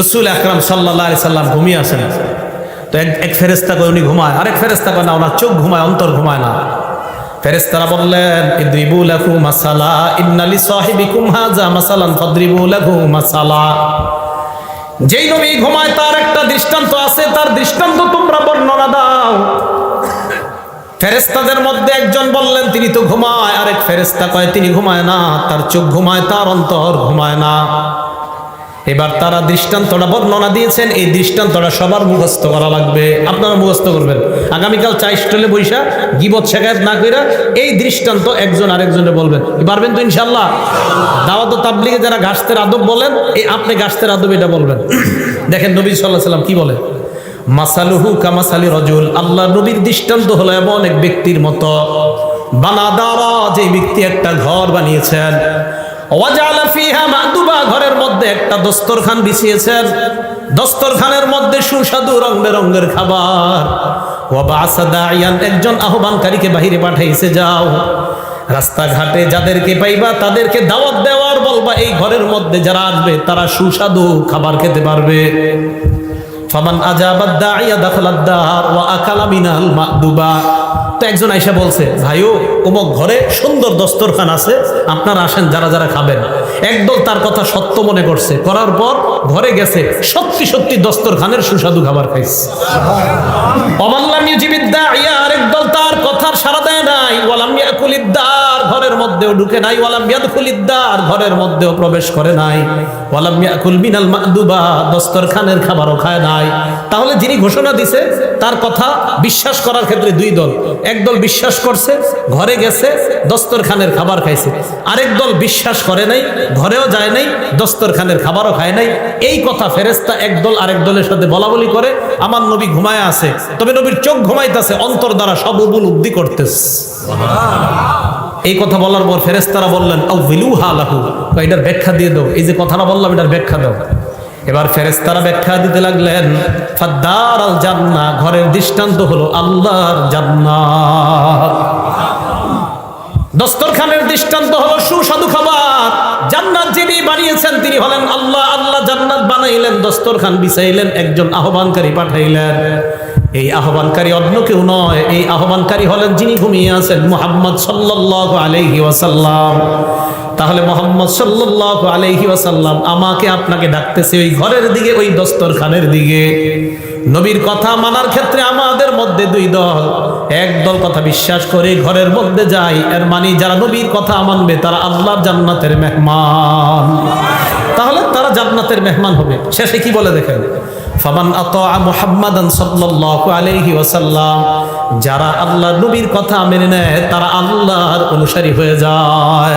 রসুল আকরাম সাল্লাহ সাল্লাম ঘুমিয়ে আসেন। তো এক ফেরেস্তা করে উনি ঘুমায়। আরেক ফেরেস্তা করে না, ওনার চোখ ঘুমায়, অন্তর ঘুমায় না। ফেরেস্তারা বললেন, ইদ্রিবু লাহু মাসালা ইন্নালি সাহিবিকুম হাযা মাসালান ফাদরিবু লাহু মাসালা। যেই নবী ঘুমায়, তার একটা দৃষ্টান্ত আছে, তার দৃষ্টান্ত তোমরা বর্ণনা দাও। ফেরেস্তাদের মধ্যে একজন বললেন, তিনি তো ঘুমায়। আরেক ফেরেস্তা কয়, তিনি ঘুমায় না, তার চোখ ঘুমায়, তার অন্তর ঘুমায় না। এবার তারা দৃষ্টান্তটা বর্ণনা দিয়েছেন, এই দৃষ্টান্তটা সবার মুখস্থ করা লাগবে। আপনারা মুখস্থ করবেন। আগামীকাল চা স্টলে বৈশা গিবত শেখায়ত না কইরা এই দৃষ্টান্ত একজন আরেকজনে বলবেন। পারবেন তো ইনশাল্লাহ দাওয়াত তাবলিগে যারা গাছতের আদব বলেন, এই আপনি গাছতের আদব এটা বলবেন। দেখেন নবী সাল্লাহ সাল্লাম কি বলে? মাসালুহু কামাসালি রজুল, আল্লাহ নবীর দৃষ্টান্ত হলো এমন এক ব্যক্তির মতো। বানাদারা যে ব্যক্তি একটা ঘর বানিয়েছেন মাদুবা, ঘরের মধ্যে একটা দস্তরখান বিছিয়েছেন। দস্তরখানের মধ্যে সুস্বাদু রং বেরঙ্গের খাবার ওয়াবাসা দাইয়ান একজন আহ্বানকারীকে বাহিরে পাঠাইছে, যাও। রাস্তাঘাটে যাদেরকে পাইবা, তাদেরকে দাওয়াত দেওয়ার বলবা, এই ঘরের মধ্যে যারা আসবে, তারা সুস্বাদু খাবার খেতে পারবে। ফামান আজাবাদ দাইয়া দাখালাদ দার ওয়া আকালা মিনাল মাদুবা। তো একজন আইসা বলছে, ভাইও, অমুক ঘরে সুন্দর দস্তরখান আছে, আপনারা আসেন, যারা যারা খাবেন। একদল তার কথা সত্য মনে করছে। করার পর ঘরে গেছে, সত্যি সত্যি দস্তরখানের সুস্বাদু খাবার খাইছে। অমাল্লাম ইউজিবিদ্দা ইয়া আরেক দল তার কথার সারা দেয় নাই। ওয়ালাম ইয়াকুলিদ্দার ঘরের মধ্যেও ঢুকে নাই। ওয়ালাম ইয়াদখুলিদ্দার ঘরের মধ্যেও প্রবেশ করে নাই। ওয়ালাম ইয়াকুল মিনাল মাদুবা দস্তরখানের খাবারও খায় নাই। তাহলে যিনি ঘোষণা দিছে, তার কথা বিশ্বাস করার ক্ষেত্রে দুই দল। একদল বিশ্বাস করছে, ঘরে গেছে, দস্তরখানের খাবার খাইছে। আরেক দল বিশ্বাস করে নাই, ঘরেও যায় নাই, দস্তরখানের খাবারও খায় নাই। এই কথা ফেরেস্তা একদল আরেক দলের সাথে বলা বলি করে, আমার নবী ঘুমায় আছে, তবে নবীর চোখ ঘুমাইতেছে, অন্তর দ্বারা সব উবুল উপলব্ধি করতেছে। এই কথা বলার পর ফেরেস্তারা বললেন ও হালাহু এটার ব্যাখ্যা দিয়ে দাও। এই যে কথাটা বললাম, এটার ব্যাখ্যা দাও। এবার ফেরেস্তারা ব্যাখ্যা দিতে লাগলেন ফাদ্দার আল জান্না ঘরের দৃষ্টান্ত হলো আল্লাহর জান্নাত। দস্তরখানের দৃষ্টান্ত হলো সুস্বাদু খাবার। জান্নাত যিনি বানিয়েছেন, তিনি হলেন আল্লাহ। আল্লাহ জান্নাত বানাইলেন, দস্তরখান বিছাইলেন, একজন আহ্বানকারী পাঠাইলেন। এই আহ্বানকারী অন্য কেউ নয়, এই আহ্বানকারী হলেন যিনি ঘুমিয়ে আছেন, মোহাম্মদ সাল্লাল্লাহু আলাইহি ওয়াসাল্লাম। তাহলে মোহাম্মদ সাল্লাল্লাহু আলাইহি ওয়াসাল্লাম আমাকে আপনাকে ডাকতেছে ওই ঘরের দিকে, ওই দস্তরখানের দিকে। নবীর কথা মানার ক্ষেত্রে আমাদের মধ্যে দুই দল। এক দল কথা বিশ্বাস করে ঘরের মধ্যে যায় এর মানে যারা নবীর কথা মানবে তারা আল্লাহর জান্নাতের মেহমান। তাহলে তারা জান্নাতের মেহমান হবে। শেষে কি বলে দেখেন? ফামান আতা মুহাম্মাদান সাল্লাল্লাহু আলাইহি ওয়াসাল্লাম, যারা আল্লাহ নবীর কথা মেনে নেয়, তারা আল্লাহর অনুসারী হয়ে যায়।